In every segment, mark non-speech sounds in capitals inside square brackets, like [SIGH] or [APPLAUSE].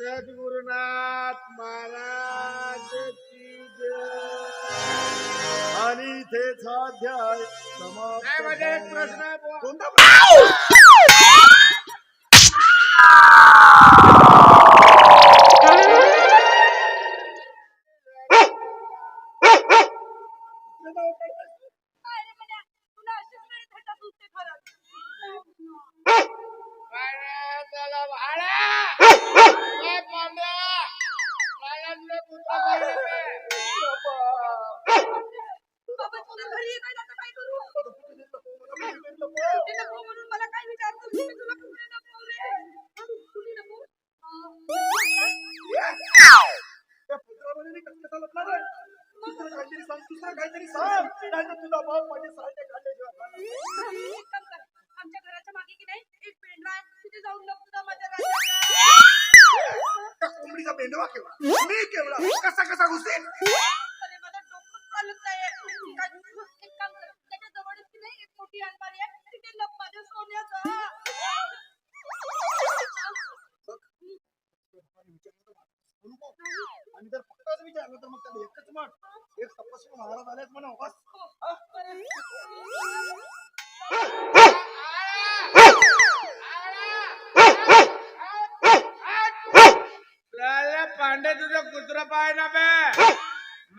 सद्गुरुनाथ महाराज की. आणि इथेच हा अध्याय समाप्त झाला. कोणता प्रश्न? काहीतरी सांग दुसरं काहीतरी सांग नाहीतर तुझा भाऊ माझे सारखे खाल्ल्याशिवाय खाणार नाही. एक काम कर. आमच्या घराच्या मागे की नाही एक पेंढरा आहे तिथे जाऊन लप तुझा माझ्या. त्या कोंबडीचा बेंडवा केवढा मी केवढा कसा कसा घुसेल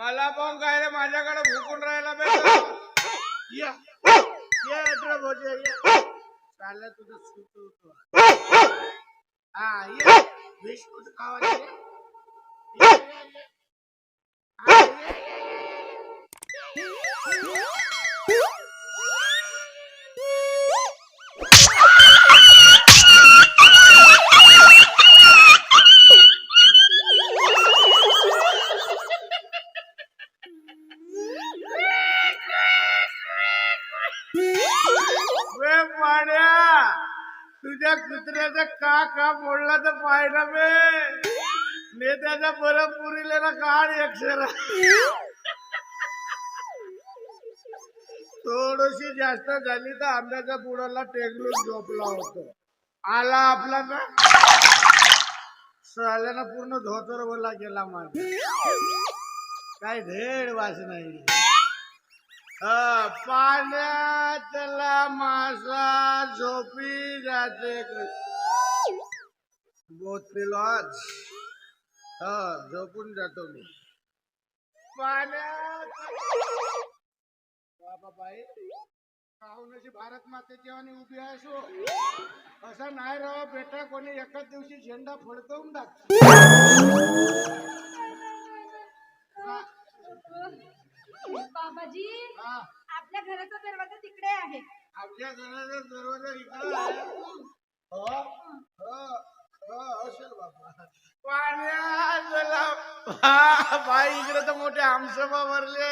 मला पण काय माझ्याकडे भुकून राहिला बे. या. या इकडे भोजे या चाललं तुझं सुटू हा ये. विष खावा अक्षर थोडीशी जास्त झाली तर आंब्याच्या बुडाला टेकलून झोपला होतो. आला आपला ना? साल्यानं पूर्ण धोतर बोला गेला माझा काय धेड वास नाही. हा, पाण्यातला मासा झोपी जाते. बोत आज. हा झोपून जातो मी. पाण्यात. पाहुण्याची भारत मातेची आणि उभी आहे सो. असं नाही राव बेटा कोणी एकाच दिवशी झेंडा फडकवून टाक बाबाजी हा. आपल्या घराचा दरवाजा तिकडे आहे. आमच्या घराचा दरवाजा इकडे आहे. हो हो. बाई इकडे तर मोठे आमसभा भरले.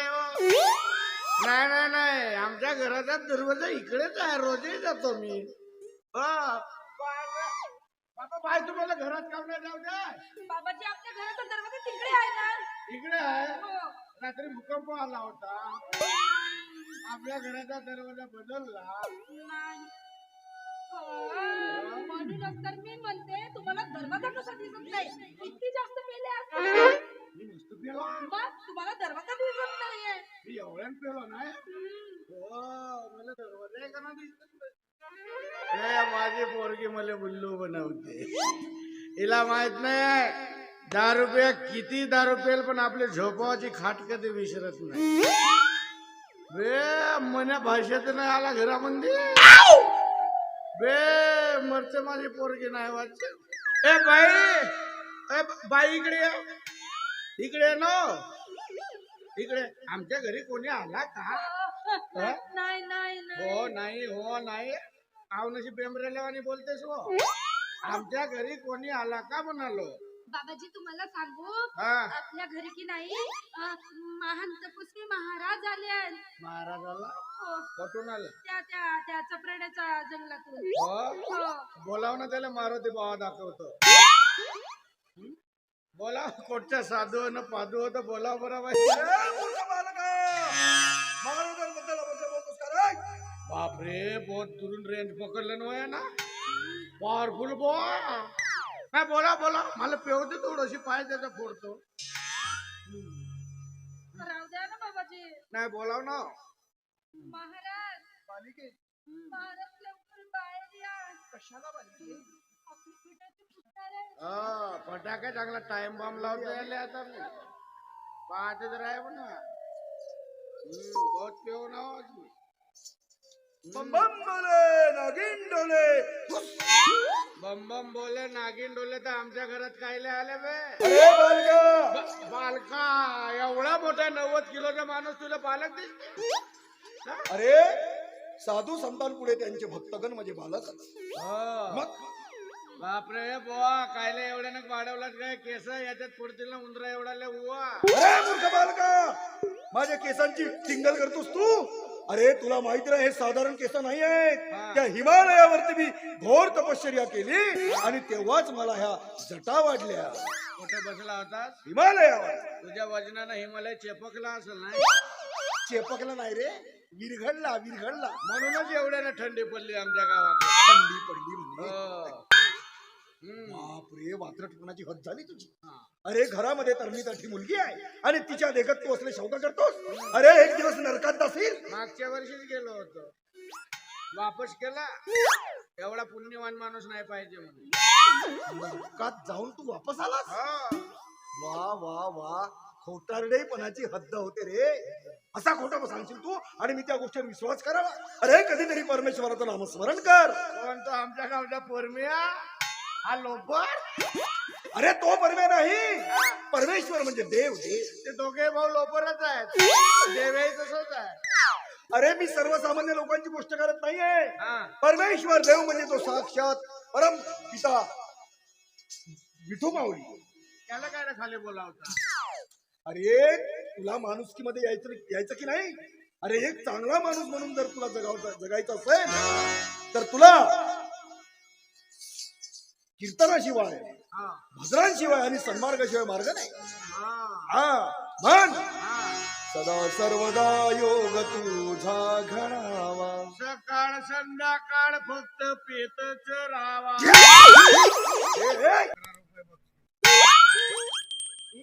नाही नाही नाही आमच्या घराचा दरवाजा इकडेच आहे रोजही जातो मी हो बाबा बाई तुम्हाला घरात काम नाही जाऊ द्या बाबाजी आपल्या घराचा दरवाजा तिकडे आहे ना इकडे आहे हो. रात्री भूकंप आला होता आपल्या घराचा दरवाजा बदलला. म्हणूनच तर मी म्हणते तुम्हाला दरवाजा कसा दिसत नाही? इतकी जास्त पेले आहेत. मी नुसतं पेलो. मग तुम्हाला दरवाजा दिसत नाहीये. मी एवढ्यान पेलो नाही हम्म. हो मला दरवाजा आहे का ना दिसत नाही. हे माझी पोरगी मला बुल्लू बनवते. हिला माहीत नाही दारू पे किती दारू पेल पण आपली झोपावाची खाट कधी विसरत नाही. मन्या भाषेत नाही आला घरामध्ये? बे मरते माझी पोरगी नाही वाटत. ए बाई! ए बाई इकडे ये. इकडे नो. इकडे. आमच्या घरी कोणी आला का? हा? नाही नाही नाही. हो नाही हो नाही. आवनशी पेंबरेल्यावानी बोलतेस हो? आमच्या घरी कोणी आला का म्हणालो? बाबाजी तुम्हाला सांगू? हा. आपल्या घरी की नाही? अं, महान तपस्वी महाराज आले आहेत. महाराजाला? कुठून आलं. त्या त्या त्या चपराड्याच्या जंगलातून. हो हो. बोलाव ना त्याला मारुती बाबा दाखवतो. हं? बोलाव कोटच्या साधू न पादू होतं बोलाव बरं बाई? बापरे बहुत दुरून रेंज पकडलं ना ना. पॉवरफुल बॉ नाही बोला बोला मला पेव दे थोडीशी पाय त्याचा फोडतो. राहू द्या ना बाबाजी. नाही बोलाव ना. महाराज! महाराज लवकर बाहेर या. कशाला बालकी आपली पिठाची फुटणार आहे हा फटाके चांगला टाइम बॉम्ब लावतो याले आता मी. पाहते तर आहे ना बहुत पेव हो. बम बम बोले नागिन डोले. बम बम बोले नागिन डोले तर आमच्या घरात कायले आले बे? अरे बालका! ब- बालका एवढा मोठा नव्वद किलोचा माणूस तुला पालक दिसते अरे साधू संतांपुढे त्यांचे भक्तगण म्हणजे बालक. हो. मग? बापरे बुवा कायले एवढ्यानं वाढवलात काय? केस याच्यात पुढतील ना उंदरा एवढा लय उवा अरे मूर्ख बालका! माझ्या केसांची टिंगल करतोस तू? अरे तुला माहिती नाही हे साधारण केस नाही आहेत. त्या हिमालयावरती मी घोर तपश्चर्या केली आणि तेव्हाच मला ह्या जटा वाढल्या. कुठे बसला होतास? हिमालयावर. तुझ्या वजनानं हिमालय चेपकला असेल ना चेपकला नाही रे. विरघडला विरघडला म्हणूनच एवढ्यानं थंडी पडली आमच्या गावात थंडी पडली म्हणजे? हो. बापरे वात्रटपणाची हद झाली तुझी. अरे घरामध्ये तरणी मुलगी आहे. आणि तिच्या देखत तू असले शौका करतोस. अरे एक दिवस नरकात जाशील मागच्या वर्षीच गेलो होतो. वापस केला. एवढा पुण्यवान माणूस नाही पाहिजे म्हणून. नरकात जाऊन तू वापस आलास. वा वा वा. खोटारडेपणाची हद्द होते रे. असा खोटा सांगशील तू? आणि मी त्या गोष्टीवर विश्वास करावा. अरे कधीतरी परमेश्वराचं नामस्मरण कर. कोण तो आमच्या गावचा पोरमिया? हा लोपर अरे तो परमे नाही. परमेश्वर म्हणजे देव देव. ते दोघे भाऊ लोपरच आहेत. देवही तसंच आहे. अरे मी सर्वसामान्य लोकांची गोष्ट करत नाहीये. हा. परमेश्वर देव म्हणजे तो साक्षात परम पिता विठू माऊली त्याला काय रे खाली बोलावता? अरे तुला माणुसकीमध्ये यायचं यायचं की नाही? अरे एक चांगला माणूस म्हणून जर तुला जगावचा जगायचं असेल तर तुला कीर्तनाशिवाय हा. भजनांशिवाय आणि सन्मार्गाशिवाय मार्ग नाही. हा. हा म्हण. सदा सर्वदा योग तुझा घडावा. सकाळ संध्याकाळ फक्त पेतच राहावा हे, हे. मग याला म्हणतात देवळा.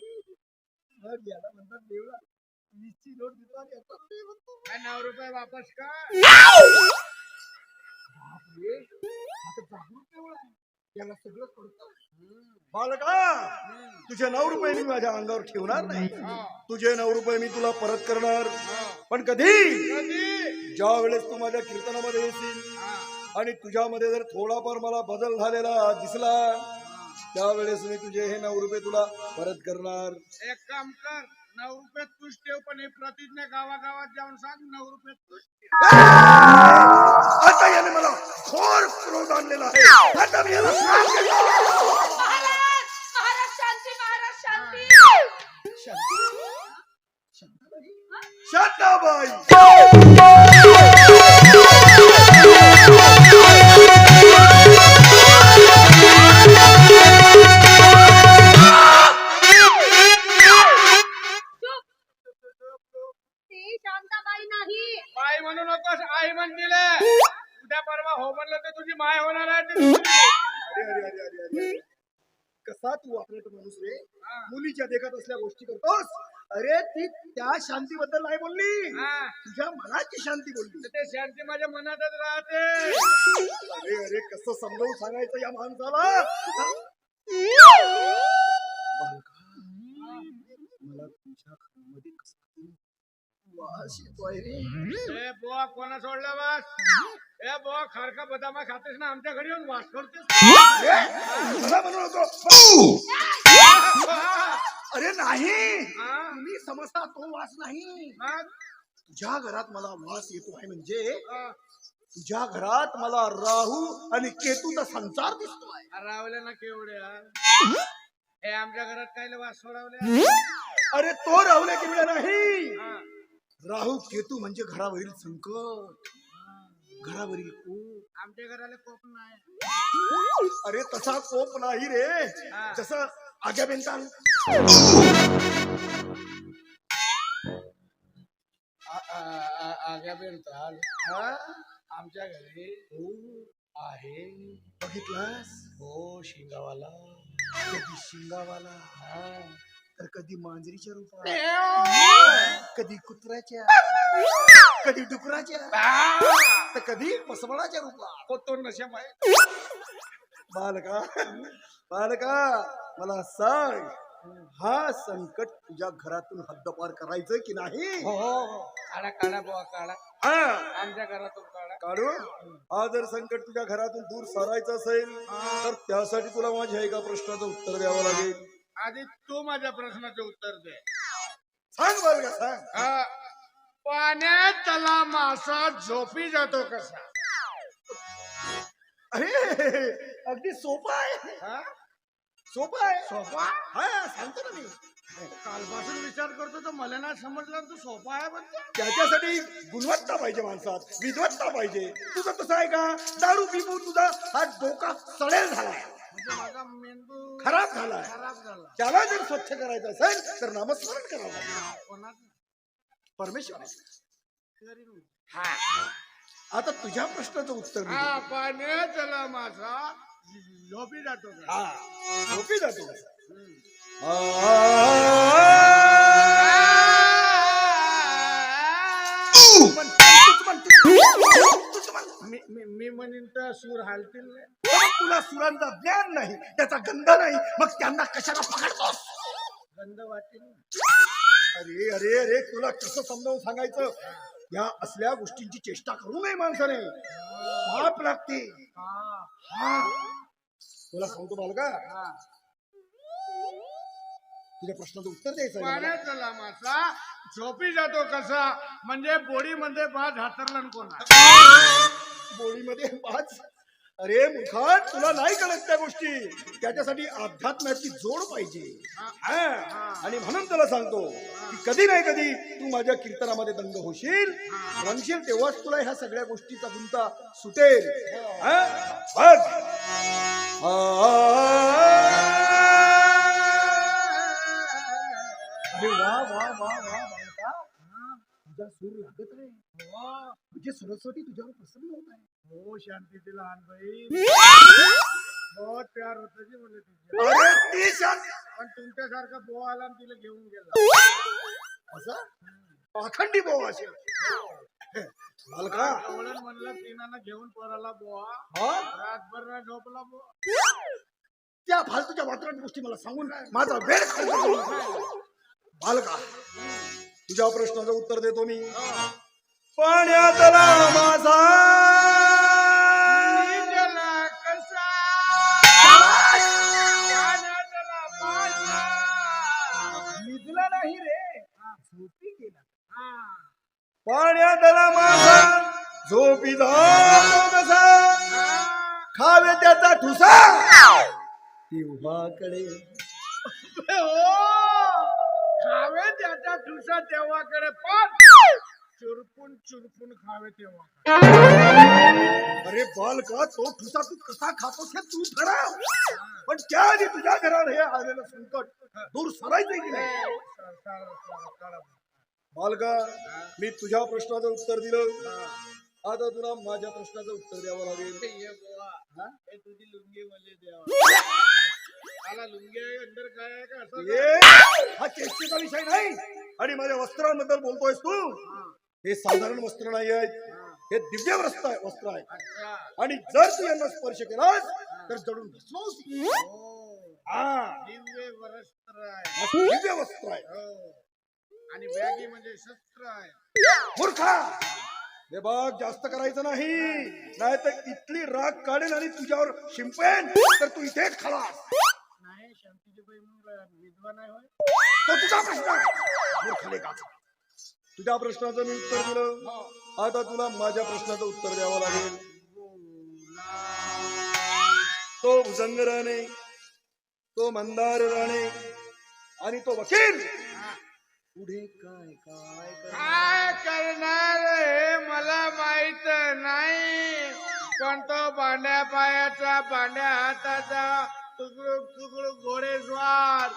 वीसची नोट देतो आणि याचा ते म्हणतो. काय नऊ रुपये वापस का सगळं. बालका तुझे नऊ रुपये मी माझ्या अंगावर ठेवणार नाही. तुझे नऊ रुपये मी तुला परत करणार. पण कधी? कधी? ज्या वेळेस तू माझ्या कीर्तनामध्ये येशील हा, आणि तुझ्यामध्ये जर थोडाफार मला बदल झालेला दिसला त्यावेळेस मी तुझे हे नऊ रुपये तुला परत करणार. एक काम कर नऊ रुपये तूच ठेव पण ही प्रतिज्ञा गावागावात जाऊन सांग नऊ रुपये तूच ठेव. आता याने मला खोर क्रोध आणलेला आहे. आता मी याला श्राप देतो. महाराज महाराज शांती महाराज शांती. शांताबाई म्हणू नकोस आई म्हणतील उद्या परवा हो म्हणलं तर तुझी माय होणार आहे ती दुसरी. अरे अरे अरे अरे अरे. कसा तू वापरतो माणूस रे. मुलीच्या देखत असल्या गोष्टी करतोस. अरे ती त्या शांतीबद्दल नाही बोलली. हा, तुझ्या मनाची शांती बोलली. तर ते शांती माझ्या मनातच राहते. अरे अरे कसं समजावून सांगायचं या माणसाला? बालका, मला तुझ्या घरामध्ये कसा ए बुवा कोणा सोडलं बस ए बुवा खारका बदामा खातेस ना आमच्या घरी येऊन वास नको. अरे नाही? तुम्ही समजता तो वास नाही. मग? तुझ्या घरात मला वास येतो आहे म्हणजे हा. तुझ्या घरात मला राहू आणि केतूचा संचार दिसतोय रावले ना केवढ्या? हे आमच्या घरात काय वास सोडवले? अरे तो राहुल्या केवढ्या नाही. हा. राहू केतू म्हणजे घरावरील संकट. घरावरील कोप. आमच्या घराला कोप नाही. अरे तसा कोप नाही रे. जसं आग्या बेंताल. आ- आ- आ- आग्या बेन चाल हा? आमच्या घरी आहे. बघितलास? हो शिंगावाला. शिंगावाला? हा. तर कधी मांजरीच्या रूपात कधी कुत्र्याच्या कधी डुकराच्या तर कधी पसवळाच्या रूपात. होतो नशा माहीत बालका बालका मला सांग हा संकट तुझ्या घरातून हद्दपार करायचं की नाही? हो हो हो. काढा काढा बुवा काढा. हा. आमच्या घरातून काढा. काढू हा जर संकट तुझ्या घरातून दूर सारायचं असेल तर त्यासाठी तुला माझ्या एका प्रश्नाचं उत्तर द्यावं लागेल. आधी तू माझ्या प्रश्नाचे उत्तर दे. सांग बालका सांग. हा. पाण्यात त्याला मासा झोपी जातो कसा? अरे अगदी सोपं आहे. हा? सोपं आहे. सोपा? हा सांगतो ना मी. कालपासून विचार करतो तर मला नाही समजलं तू सोपा आहे म्हणजे त्याच्यासाठी गुणवत्ता पाहिजे माणसात विद्वत्ता पाहिजे. तुझं तसं आहे का? दारू पिऊन तुझा हा डोका सडेल झालाय. म्हणजे माझा मेंदू खराब झाला. त्याला जर स्वच्छ करायचं असेल तर नामस्मरण करावं लागेल. कोणाचं? परमेश्वर करीन. आता तुझ्या प्रश्नाचं उत्तर मी हा त्याला मासा झोपी जातो का? हा. झोपी जातो? हम्म. म्हण. मी मी- मी म्हणीन तर सूर हालतील नाही. तुला सुरांचा ज्ञान नाही त्याचा गंध नाही मग त्यांना कशाला पकडतोस? गंध वाटेल ना. अरे अरे अरे तुला कसं समजावून सांगायचं? या असल्या गोष्टींची चेष्टा करू नये माणसाने. पाप लागते. हा, हा तुला सांगतो बालका. हा. तुझ्या प्रश्नाचं उत्तर द्यायचं आहे मला. त्याला मासा झोपी जातो कसा. म्हणजे बोडीमध्ये भात हातरला न कोणा बोळीमध्ये पाच अरे मुखात तुला नाही कळत त्या गोष्टी. त्याच्यासाठी अध्यात्माची जोड पाहिजे. हा. आणि म्हणून तुला सांगतो की कधी नाही कधी तू माझ्या कीर्तनामध्ये दंग होशील रंगशील तेव्हाच तुला ह्या सगळ्या गोष्टीचा गुंता सुटेल. हा? वा वा वा वा. तुझा सूर लागत आहे. म्हणजे सरस्वती तुझ्यावर प्रसन्न होत आहे. हो शांती ती लहान [LAUGHS] बहुत प्यार होत जी तिच्या पण तुमच्यासारखा बोवा आला आणि तिला घेऊन गेला. असा? पाखंडी भाऊ असेल म्हणलं तिनानं घेऊन पोराला बोवा. हा? रातभर ना झोपला बोवा. त्या फालतूच्या वात्रट गोष्टी मला सांगून माझा वेळ. बालका तुझ्या प्रश्नाचं उत्तर देतो मी पाण्यातला माझा नीजला कसा पाण्यातला मासा. निजला नाही रे झोपी गेला हा. पाण्यातला माझा झोपी जातो कसा. खावे त्याचा ठुसा तेव्हाकडे हो खावे त्याच्या ठुसा तेव्हाकडे पण चुरपून चुरपून खावे तेव्हा अरे बालका तो ठुसा तू कसा खातोस हे तू ठराव पण त्याआधी तुझ्या घरात हे आलेलं संकट दूर सरायचंय की नाही? बालका मी तुझ्या प्रश्नाचं उत्तर दिलं. आता तुला माझ्या प्रश्नाचं उत्तर द्यावं लागेल. बुवा, हे? तुझी लुंगी मले द्यावा हा चेष्टेचा विषय नाही. आणि माझ्या वस्त्रांबद्दल बोलतोयस तू? हे साधारण वस्त्र नाही आहेत. हे दिव्य वस्त्र आहे वस्त्र आहे. आणि जर तू यांना स्पर्श केलास तर जडून. हो. दिव्य वस्त्र आहे. हो आणि बॅगी म्हणजे शस्त्र आहे. मूर्खा! हे बघ जास्त करायचं नाही. नाही तर इथली राग काढेल आणि तुझ्यावर शिंपेन. तर तू इथेच खलास. तो तुझा प्रश्न आहे. मूर्खाले का तुझ्या प्रश्नाचं मी उत्तर दिलं. आता तुला माझ्या प्रश्नाचं उत्तर द्यावं लागेल. तो भुजंग राणे तो मंदार राणे आणि तो वकील. पुढे काय काय काय काय करणार हे मला माहीत नाही. पण तो भांड्या पायाचा भांड्या हाताचा तुकडू तुकडू घोडेस्वार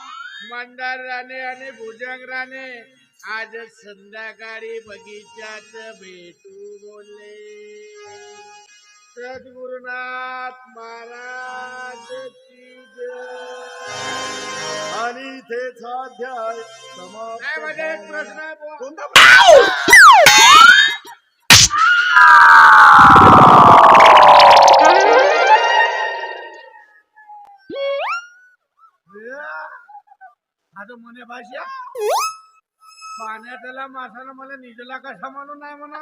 मंदार राणे आणि भुजंग राणे आज संध्याकाळी बगीच्यात भेटू बोलले सद्गुरुनाथ महाराज. आणि म्हणजे एक झाला. प्रश्न. कोणता आता म्हणे भाषा पाण्यातला मासाला मला निजला कसा म्हणून नाही म्हणा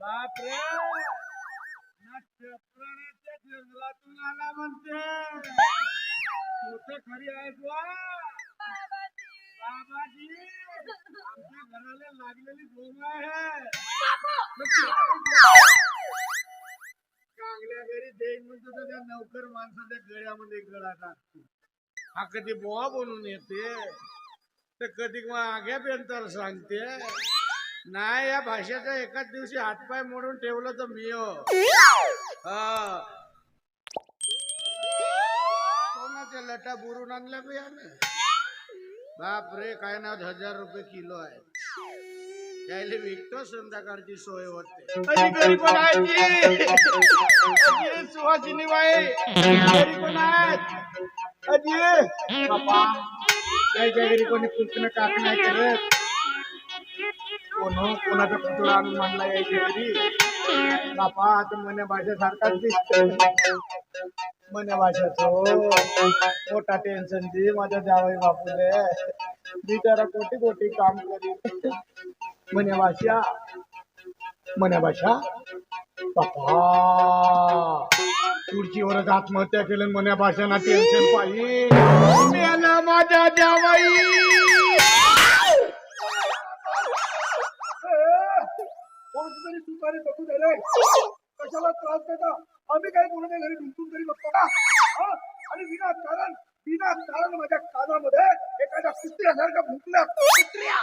बापरे. ना चपराण्याच्या जंगलातून आला म्हणते. कुठे खरी आहे बुवा बाबाजी. आमच्या घराला लागलेली गोम आहे. घरी देईन म्हणतो तर त्या नौकर माणसाच्या गळ्यामध्ये गळा टाकतो. हा कधी बोवा बनून येते? तर कधी आग्या पेंतर सांगते नाही या भाषेचा एकाच दिवशी हातपाय मोडून ठेवलं तर मी हो. कोणाच्या लटा बुरून आणल्या बियाणे बाप रे काय ना हजार रुपये किलो आहे. त्याला विकतो संध्याकाळची सोय होते. अरे घरी कोण आहे सुहासिनी बाई घरी कोण आहेत? अजी बापा यायच्या घरी कोणी पुतणं टाक नाही करत कोण हो? कोणाचा पुतळा आणून मांडला यायच्या घरी? बापा आता मन्या भाषेसारखाच दिसतो मन्या भाषाचं मोठा टेन्शन दे माझ्या जावई बापूले. बिचारा कोटी कोटी काम करीन. मन्या भाषा मन्या भाषा बापा. खुर्चीवरच आत्महत्या केलं म्हण्या भाषाना टेन्शन पाहिजे मेला माझ्या जावई कोणती तरी सुपारी बघू दे रे. कशाला त्रास देता? आम्ही काय कोणाच्या घरी ढुंकून तरी बघतो का? आणि विना कारण विना कारण माझ्या कानामध्ये एखाद्या कुत्र्यासारखं भुंकलं. कुत्र्या!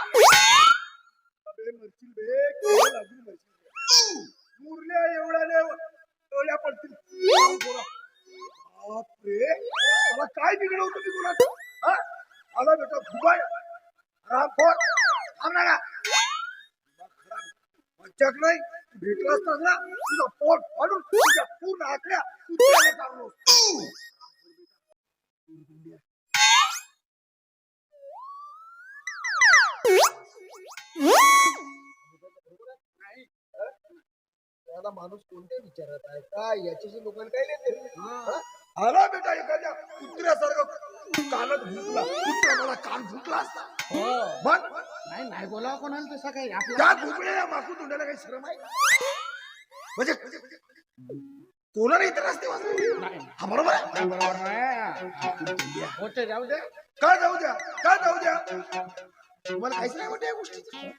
अबे मरशील बे केवढं मरशील मुरल्या एवढ्याने पडतील बापरे मला काय बिघडवतो तुम्ही कोणाचं हा? आला बेटा भुबाड रामखोर थांब मज्जाक नाही भेटला असतास ना तुझं पोट फाडून तुझ्या पूर्ण आकड्या कुत्र्याने काढलो त्याला माणूस कोणत्या विचारात आहे? काय? याच्याशी लोकांना काय नाही आला बेटा एखाद्या कुत्र्यासारखं. कानात भुंकला. कुत्रा मला कान भुंकला असता. बघ. नाही नाही बोलावं कोणाला तसं काही. आपल्या भुंकलेल्या माकू तोंडाला काही शरम आहे? म्हणजे कोणाला इतर असते हा बरोबर आहे? बरोबर होते जाऊ दे. का जाऊ द्या? का जाऊ द्या? तुम्हाला काहीच नाही वाटत या गोष्टीचं.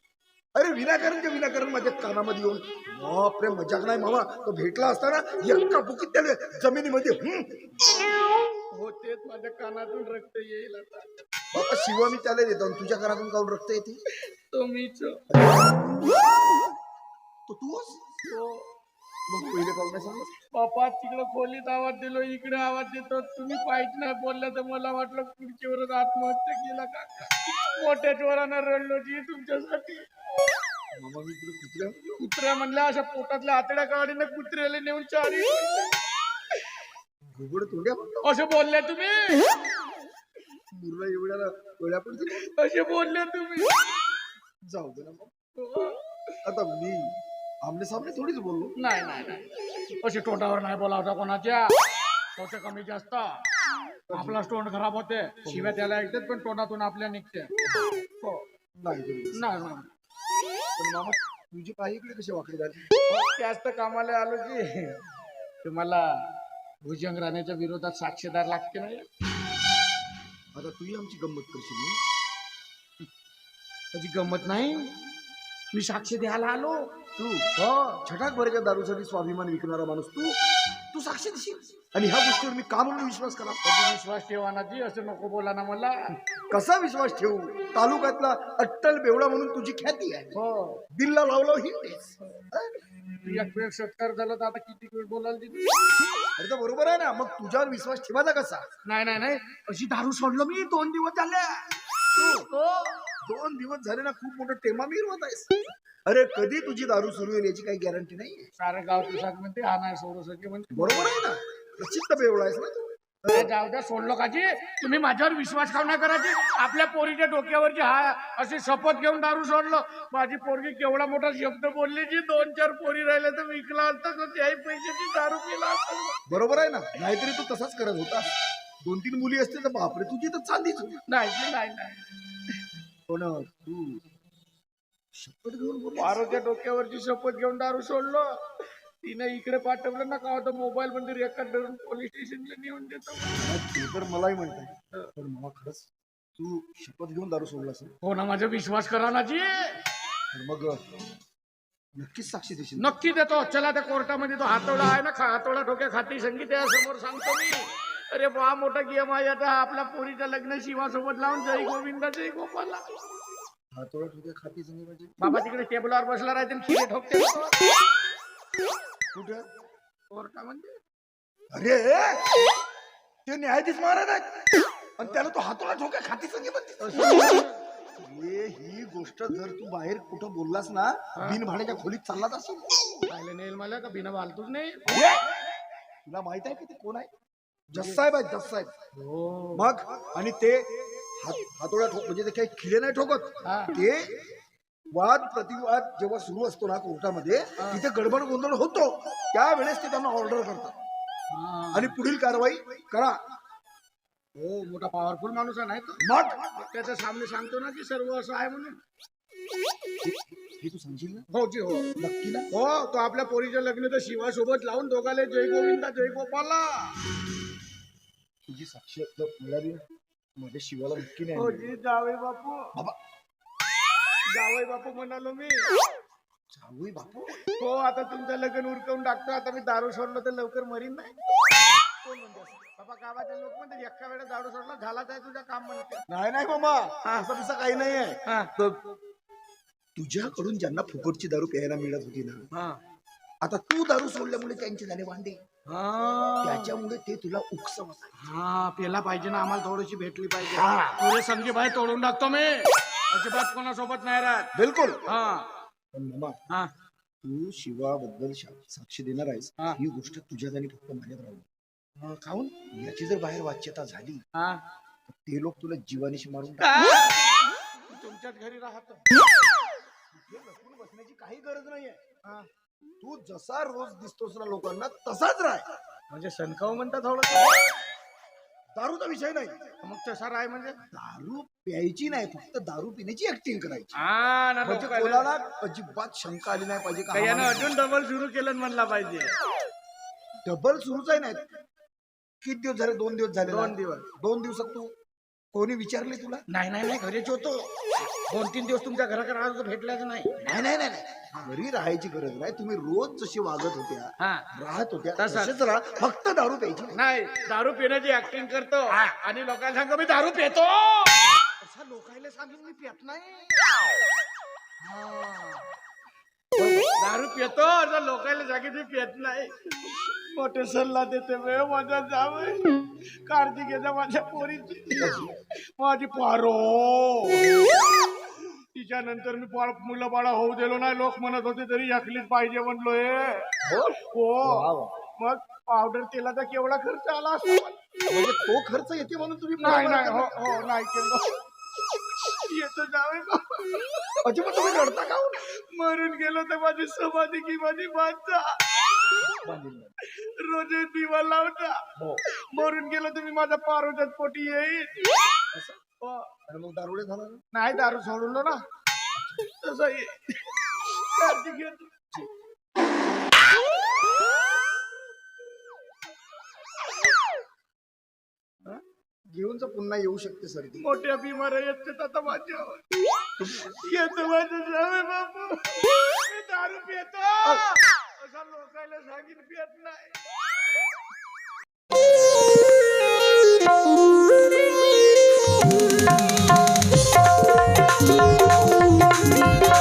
अरे विनाकारणच्या विनाकारण माझ्या कानामध्ये येऊन. बापरे मजाक नाही मामा. तो भेटला असताना एका बुकीत त्याला जमिनीमध्ये हम्म. होतेच माझ्या कानातून रक्त येईल आता. बाबा शिवा मी त्याला देतो आणि तुझ्या कानातून काऊन रक्त येते? तो मीच. तो तू. मग पहिले बापा तिकडे खोलीत आवाज दिलो इकडे आवाज देतो. तुम्ही पाहिजे नाही बोलला तर मला वाटलं खुर्चीवरच आत्महत्या केला का? मोठ्या चोरानं रडलो जी तुमच्यासाठी. मामा मी तुला कुत्र्या कुत्र्या म्हणल्या अशा पोटातल्या आतड्या काढीने कुत्र्याला नेऊन चारी घुबड तोंड्या म्हणतो असं बोलले तुम्ही? मुरला एवढ्याला डोळ्या पडतील? असे बोलले तुम्ही? जाऊ दे ना मग आता मी आमने सामने थोडीच बोललो. नाही नाही नाही. असे तोंडावर नाही बोलावता कोणाच्या. तोटे कमी जास्त. आपला तोंड खराब होते. शिव्या त्याला ऐकतात पण तोंडातून आपल्या निघते. हो. नाही बोललो. नाही नाही. पण मामा तुझी पाय इकडे कशी वाकडी झाली? त्याच तर कामाला आलो की. तुम्हाला भुजंग राण्याच्या विरोधात साक्षीदार लागते नाही आता तूही आमची गंमत करशील ना? त्याची गंमत नाही? मी साक्षी द्यायला आलो. तू हो छटाक भराच्या दारूसाठी स्वाभिमान विकणारा माणूस तू तू साक्षी देशील. आणि ह्या गोष्टीवर मी का म्हणून विश्वास करा कधी विश्वास ठेवा ना जी असं नको बोला ना मला. कसा विश्वास ठेवू? तालुक्यातला अट्टल बेवडा म्हणून तुझी ख्याती आहे. हो. दिल्ला लावलं एक वेळ सत्कार झालं तर आता किती वेळ बोलायला दिली अरे तर बरोबर आहे ना. मग तुझ्यावर विश्वास ठेवायचा कसा? नाही नाही नाही. अशी दारू सोडलो मी दोन दिवस झाले. दोन दिवस झाले ना खूप मोठं टेमा मिरवत आहेस. अरे कधी तुझी दारू सुरू होईल याची काही गॅरंटी नाही सारं गाव तुझ्यात म्हणते हा नाही सोडू सके म्हणजे बरोबर आहे ना? प्रसिद्ध बेवळा आहेस ना तू. अरे जाऊ द्या सोडलो काजी तुम्ही माझ्यावर विश्वास खाऊ नाही करायचे? आपल्या पोरीच्या डोक्यावरची हा अशी शपथ घेऊन दारू सोडलो. माझी पोरगी केवढा मोठा शब्द बोलली जी दोन चार पोरी राहिले तर विकला असता तर त्याही पैशाची दारू पिला. असता बरोबर आहे ना? नाहीतरी तू तसाच करत होता दोन तीन मुली असते तर बापरे तुझी तर चांदीच. नाही नाही नाही. पण तू. शपथ घेऊन बोल पारोच्या डोक्यावरची शपथ घेऊन दारू सोडलो. तिने इकडे पाठवलं ना का होतं मोबाईल मध्ये रेकॉर्ड धरून पोलीस स्टेशनला नेऊन देतो. ते तर मलाही म्हणताय पण मला खरंच तू शपथ घेऊन दारू सोडला असेल. हो ना माझा विश्वास करा ना जी. तर मग नक्कीच साक्षी देशील? नक्की देतो. चला त्या कोर्टामध्ये तो हातोडा आहे ना खा- हातोडा डोक्या खाती संगीत आहे समोर सांगतो मी. अरे बा मोठा गेम आहे आता आपल्या पोरीचं लग्न शिवासोबत लावून जय गोविंदा जय गोपाला. हातोडा तुझ्या खाती संगी म्हणजे बाबा तिकडे टेबलवर बसला राहते आणि खिरे ठोकते कुठं अरे ते न्यायाधीश महाराज आहेत. आणि त्याला तो हातोडा ठोका खाती संगी म्हणते हे ही गोष्ट जर तू बाहेर कुठं बोललास ना बिन भाड्याच्या खोलीत चाललाच असेल पाहिलं नेल मला का बिना बालतूच नाही तुला माहीत आहे की ते कोण आहे? जससाहेब आहेत जससाहेब हो. मग? आणि ते हात- हातोडा ठोक म्हणजे ते काही खिले नाही ठोकत. ते वाद प्रतिवाद जेव्हा सुरू असतो ना कोर्टामध्ये तिथे गडबड गोंधळ होतो. त्यावेळेस ते त्यांना ऑर्डर करतात. आणि पुढील कारवाई करा. हो मोठा पॉवरफुल माणूस आहे नाही तो मग? त्याच्या सामने सांगतो ना की सर्व असं आहे म्हणून. हे तू सांगशील ना? हो जी हो. नक्की ना? हो तो आपल्या पोरीचं लग्न तर शिवासोबत लावून दोघाले जय गोविंदा जय गोपाला तुझी साक्ष जर मिळाली ना माझ्या शिवाला नक्की नाही हो जावई बापू बाबा जावई बापू म्हणालो मी जाऊई बापू हो आता तुमचं लग्न उरकवून टाकतो. आता मी दारू सोडलो तर लवकर मरीन नाही. कोण म्हणते असं? बाबा गावाचे लोक म्हणते एका वेळेस दारू सोडला झालाच आहे तुझं काम म्हणते. नाही नाही मामा. असं तसं काही नाही आहे. हा. तर तुझ्याकडून ज्यांना फुकटची दारू प्यायला मिळत होती ना हा. आता तू दारू सोडल्यामुळे त्यांचे झाले वांदे. हा. त्याच्यामुळे ते तुला आहे हा पेला पाहिजे ना आम्हाला थोडीशी भेटली पाहिजे. हा. पुरे संगी बाई तोडून टाकतो मी. अजिबात कोणासोबत नाही राहत. बिलकुल. हा. पण मामा हा. तू शिवाबद्दल शा- साक्ष देणार आहेस हा. ही गोष्ट तुझ्यात आणि फक्त माझ्यात राहू खाऊन? याची जर बाहेर वाच्यता झाली हा. तर ते लोक तुला जीवानीशी मारून टाक तुमच्याच घरी राहतो. काही गरज नाहीये. हा. तू जसा रोज दिसतोस ना लोकांना तसाच राह. म्हणजे सनकाव म्हणता थोडं. दारूचा विषय नाही. मग तसा राय म्हणजे? दारू प्यायची नाही फक्त दारू पिण्याची ऍक्टिंग करायची. हा ना म्हणजे कोणाला अजिबात शंका आली नाही पाहिजे का? यानं का अजून डबल सुरू केलं म्हणला पाहिजे. डबल सुरूच आहे नाही किती दिवस झाले? दोन दिवस झाले दोन ना? दिवस. दोन दिवसात तू कोणी विचारले तुला? नाही नाही नाही. घरीच होतो. दोन तीन दिवस तुमच्या घराकडे राहतो तर भेटलाच नाही. नाही नाही नाही नाही. घरी राहायची गरज नाही. तुम्ही रोज जशी वागत होत्या हा. राहत होत्या तसंच. तसेच राहा. फक्त दारू प्यायची नाही. नाही दारू पिण्याची ऍक्टिंग करतो आणि लोकांना सांगतो मी दारू पितो. असा लोकांना सांगून मी पित नाही. दारू पितो असं लोकांना सांगितलं मी पित नाही. मोठे सल्ला देते वे माझा जावं काळजी घेता माझ्या पोरीची. माझी पारो. तिच्यानंतर मी मुलं बाळा होऊ दिलो नाही. लोक म्हणत होते तरी एकलीच पाहिजे म्हणलोय. हो. वा. मग पावडर तेलाचा केवढा खर्च आला असतो? म्हणजे तो खर्च येते म्हणून तुम्ही नाही हो. हो नाही केलं. येतो जावे अजिबात तुम्ही रडता का हो? मरून गेलो तर माझी समाधी की माझी बाचा. रोज दिवा लावता. हो. मरून गेलो तुम्ही माझ्या पारोच्यात पोटी येईल हो. मग दारुडे झाला? नाही दारू सोडलो ना. तसा कार्तिक पुन्हा येऊ शकते सर मोठ्या बिमाऱ्या येतात आता माझ्यावर. येतो माझ्या बापू. दारू असा लोकायला सांगित पियत नाही. Thank you. Thank you.